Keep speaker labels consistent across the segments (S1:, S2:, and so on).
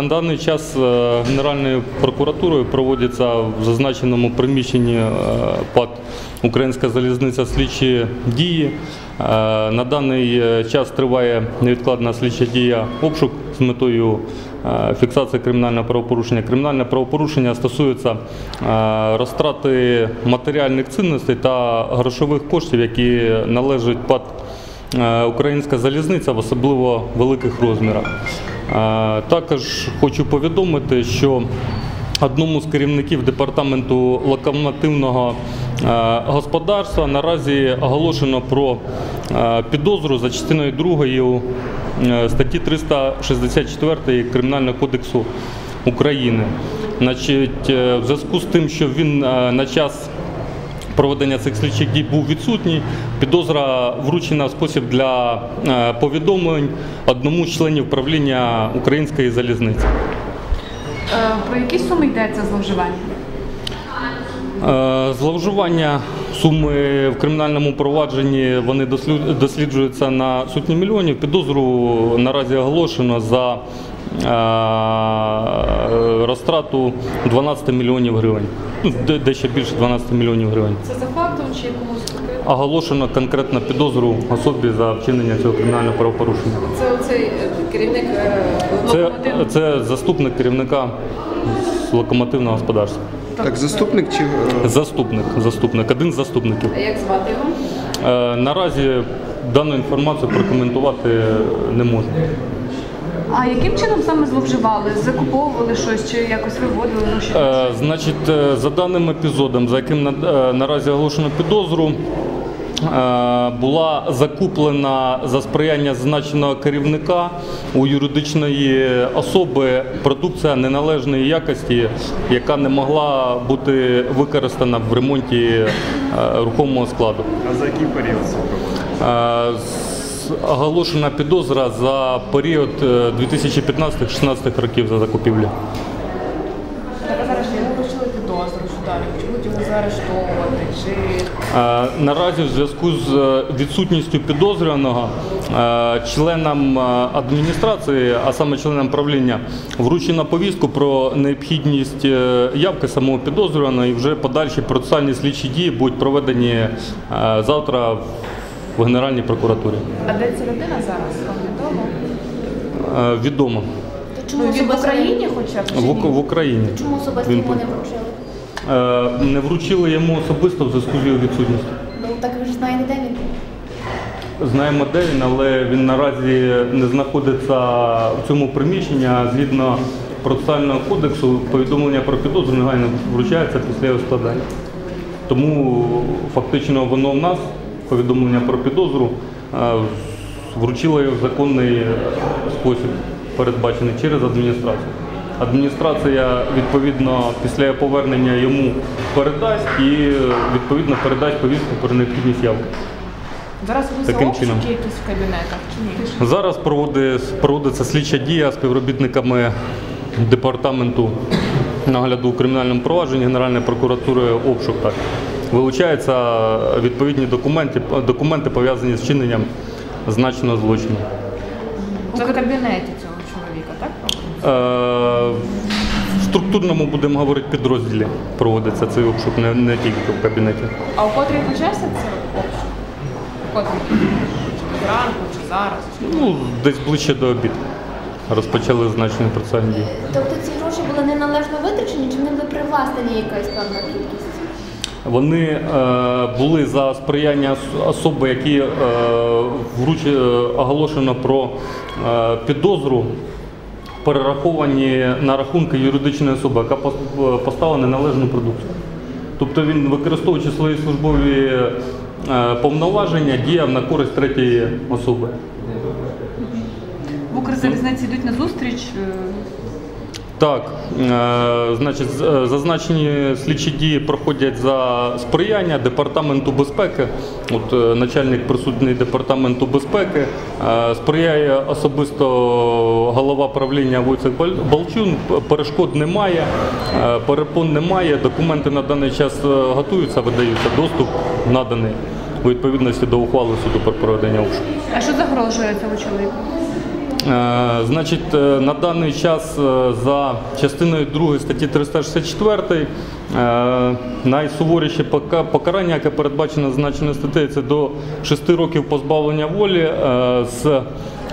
S1: На даний час е, Генеральною прокуратурою проводяться в зазначеному приміщенні е, ПАД Українська залізниця слідчі дії. Е, На даний час триває невідкладна слідча дія обшук з метою е, фіксації кримінального правопорушення. Кримінальне правопорушення стосується е, розтрати матеріальних цінностей та грошових коштів, які належать ПАД Е, Українська залізниця в особливо великих розмірах. Е, Також хочу повідомити, що одному з керівників департаменту локомотивного е, господарства наразі оголошено про е, підозру за частиною 2 статті 364 Кримінального кодексу України. Значить, в зв'язку з тим, що він на час проведення цих слідчих дій був відсутній. Підозра вручена в спосіб для е, повідомлень одному з членів правління Української залізниці.
S2: Е, Про які суми йдеться зловживання?
S1: Е, Зловживання суми в кримінальному провадженні вони дослід- досліджуються на сотні мільйонів. Підозру наразі оголошено за розтрату 12 мільйонів гривень. Ну, де- дещо більше 12 мільйонів гривень.
S2: Це за фактом чи якомусь?
S1: Оголошено конкретно підозру особі за вчинення цього кримінального правопорушення.
S2: Це оцей е, керівник е,
S1: Це, це заступник керівника з локомотивного господарства.
S3: Так, заступник чи е,
S1: Заступник, заступник, один з заступників.
S2: А як звати його?
S1: Е, наразі дану інформацію прокоментувати не можу.
S2: А яким чином саме зловживали? Закуповували щось чи якось виводили?
S1: Е, значить, е, за даним епізодом, за яким на- е, наразі оголошено підозру, е, була закуплена за сприяння зазначеного керівника у юридичної особи продукція неналежної якості, яка не могла бути використана в ремонті е, рухомого складу.
S4: А за який період це проводили?
S1: Е, з- Оголошена підозра за період е, 2015-16 років за закупівлю. Е, Наразі в зв'язку з е, відсутністю підозрюваного е, членам е, адміністрації, а саме членам правління, вручено повістку про необхідність е, явки самого підозрюваного і вже подальші процесуальні слідчі дії будуть проведені е, завтра в Генеральній прокуратурі.
S5: а де ця людина зараз? Вам відомо?
S1: Е, Відомо
S5: Ну, він в Україні хоча б
S1: в, Ук-
S5: ні?
S1: в Україні.
S6: Чому особисто
S1: Він
S6: йому не вручили?
S1: Е, Не вручили йому особисто в зв'язку з його відсутністю.
S6: Ну так ви ж знаєте, де він?
S1: Знаємо, де він, але він наразі не знаходиться в цьому приміщенні. а Згідно процесуального кодексу, повідомлення про підозру негайно вручається після його складання. Тому фактично воно в нас, повідомлення про підозру, е, вручило його в законний спосіб, передбачений через адміністрацію. Адміністрація відповідно після повернення йому передасть і відповідно передасть повістку про необхідність явки.
S5: Зараз ви
S1: Таким
S5: обшуки
S1: чином.
S5: якісь в кабінетах чи ні?
S1: Зараз проводить- проводиться слідча дія співробітниками департаменту нагляду у кримінальному провадженні Генеральної прокуратури обшук. Так. Вилучаються відповідні документи, документи пов'язані з чиненням значного злочину.
S5: Це в кабінеті цього чоловіка, так?
S1: Е, в структурному будемо говорити підрозділі проводиться цей обшук, не, не тільки в кабінеті.
S5: А у котрій почався це обшук? У котрій? Чи зранку, чи зараз?
S1: Ну, десь ближче до обіду. Розпочали значні процесуальні дії.
S6: Тобто ці гроші були неналежно витрачені, чи вони були привласнені якась певна кількість?
S1: Вони е, були за сприяння особи, які е, вруч, е, оголошено про підозру, перераховані на рахунки юридичної особи, яка поставила неналежну продукцію. Тобто він, використовуючи свої службові повноваження, діяв на користь третьої особи.
S2: В Укрзалізниці йдуть на зустріч.
S1: Так, е, значить, е, зазначені слідчі дії проходять за сприяння департаменту безпеки. От е, начальник присутній департаменту безпеки сприяє особисто голова правління Войцех Бал- Балчун. Перешкод немає, перепон немає. Документи на даний час готуються, видаються. Доступ наданий у відповідності до ухвали суду про проведення обшуку.
S2: А що загрожує цьому чоловіку?
S1: Е, Значить, е, на даний час е, за частиною 2 статті 364 е, найсуворіше покарання, яке передбачено зазначеною статтею, це до 6 років позбавлення волі з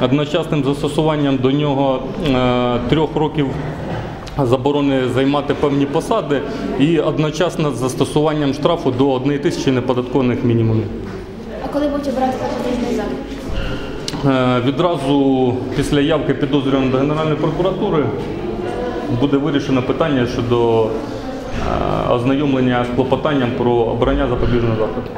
S1: одночасним застосуванням до нього е, трьох років заборони займати певні посади і одночасно з застосуванням штрафу до 1 тисячі неподаткованих мінімумів.
S6: А коли будуть?
S1: Е, Відразу після явки підозрюваного до Генеральної прокуратури буде вирішено питання щодо е, ознайомлення з клопотанням про обрання запобіжного заходу.